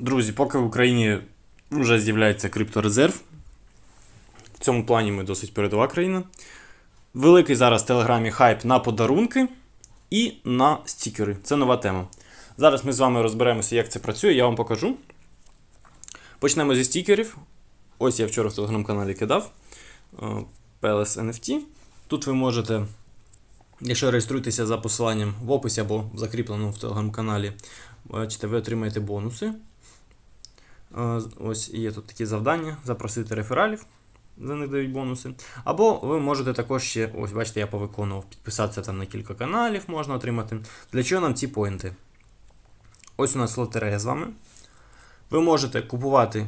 Друзі, поки в Україні вже з'являється крипторезерв. В цьому плані ми досить передова країна. Великий зараз в Телеграмі хайп на подарунки і на стікери. Це нова тема. Зараз ми з вами розберемося, як це працює, я вам покажу. Почнемо зі стікерів. Ось я вчора в телеграм-каналі кидав е, PLS NFT. Тут ви можете, якщо реєструєтеся за посиланням в описі або закріпленому в телеграм-каналі, бачите, ви отримаєте бонуси. Ось є тут такі завдання: запросити рефералів, за них дають бонуси. Або ви можете також ще, ось бачите, я повиконував, підписатися там на кілька каналів можна отримати. Для чого нам ці поінти? Ось у нас лотерея з вами. Ви можете купувати.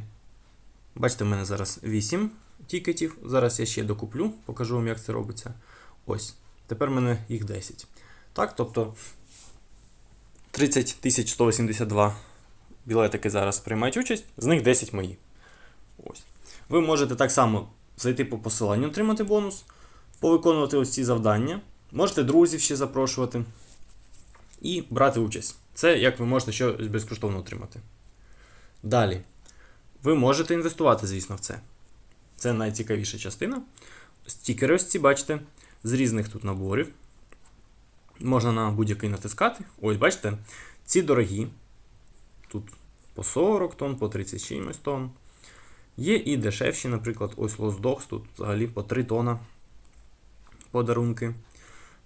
Бачите, в мене зараз 8 тікетів. Зараз я ще докуплю, покажу вам, як це робиться. Ось. Тепер в мене їх 10. Так, тобто 30 182 білетики зараз приймають участь, з них 10 мої. Ось. Ви можете так само зайти по посиланню, отримати бонус, повиконувати ось ці завдання. Можете друзів ще запрошувати і брати участь. Це як ви можете щось безкоштовно отримати. Далі. Ви можете інвестувати, звісно, в це. Це найцікавіша частина. Стікери ось ці, бачите, з різних тут наборів. Можна на будь-який натискати. Ось, бачите, ці дорогі. Тут по 40 тонн, по 30 чимось тонн. Є і дешевші, наприклад, ось Dogs, тут взагалі по 3 тонна подарунки.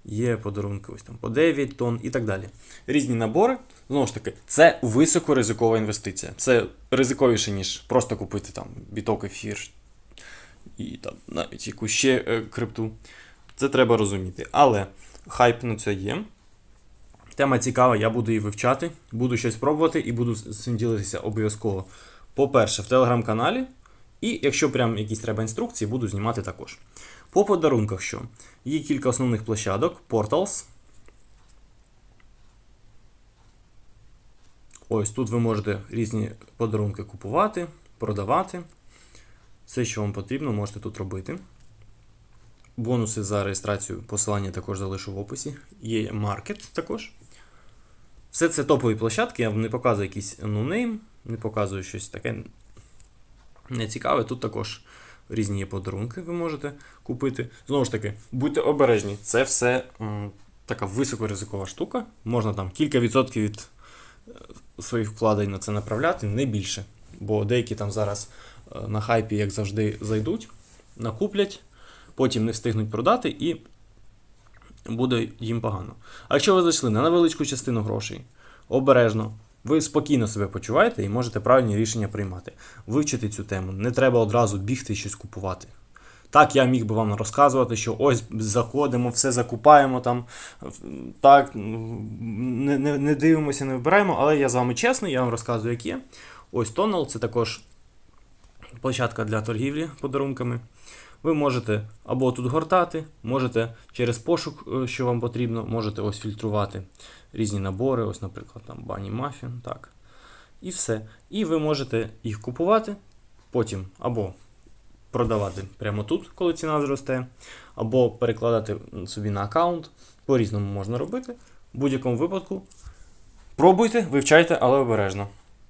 Є подарунки ось там по 9 тонн і так далі. Різні набори. Знову ж таки, це високоризикова інвестиція. Це ризиковіше, ніж просто купити там біток ефір і там навіть якусь ще е, крипту. Це треба розуміти. Але хайп на це є. Тема цікава, я буду її вивчати, буду щось пробувати і буду цим ділитися обов'язково. По-перше, в телеграм-каналі. І якщо прям якісь треба інструкції, буду знімати також. По подарунках що? Є кілька основних площадок: Portals. Ось тут ви можете різні подарунки купувати, продавати. Все, що вам потрібно, можете тут робити. Бонуси за реєстрацію посилання також залишу в описі. Є маркет також. Все це топові площадки, я вам не показую якийсь ноунейм, не показую щось таке нецікаве. Тут також різні є подарунки, ви можете купити. Знову ж таки, будьте обережні, це все м, така високоризикова штука. Можна там кілька відсотків від е, своїх вкладень на це направляти, не більше. Бо деякі там зараз е, на хайпі, як завжди, зайдуть, накуплять, потім не встигнуть продати і буде їм погано. А якщо ви зайшли на невеличку частину грошей, обережно, ви спокійно себе почуваєте і можете правильні рішення приймати. Вивчити цю тему. Не треба одразу бігти і щось купувати. Так, я міг би вам розказувати, що ось заходимо, все закупаємо там, так, не, не, не дивимося, не вибираємо, але я з вами чесний, я вам розказую, як є. Ось Тонал це також площадка для торгівлі подарунками. Ви можете або тут гортати, можете через пошук, е, що вам потрібно, можете ось фільтрувати різні набори, ось, наприклад, там Bunny Muffin, так. І все. І ви можете їх купувати, потім або продавати прямо тут, коли ціна зросте, або перекладати собі на аккаунт. По-різному можна робити. В будь-якому випадку пробуйте, вивчайте, але обережно.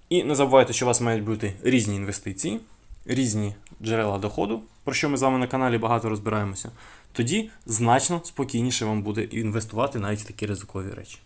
І не забувайте, що у вас мають бути різні інвестиції, різні джерела доходу, про що ми з вами на каналі багато розбираємося. Тоді значно спокійніше вам буде інвестувати навіть в такі ризикові речі.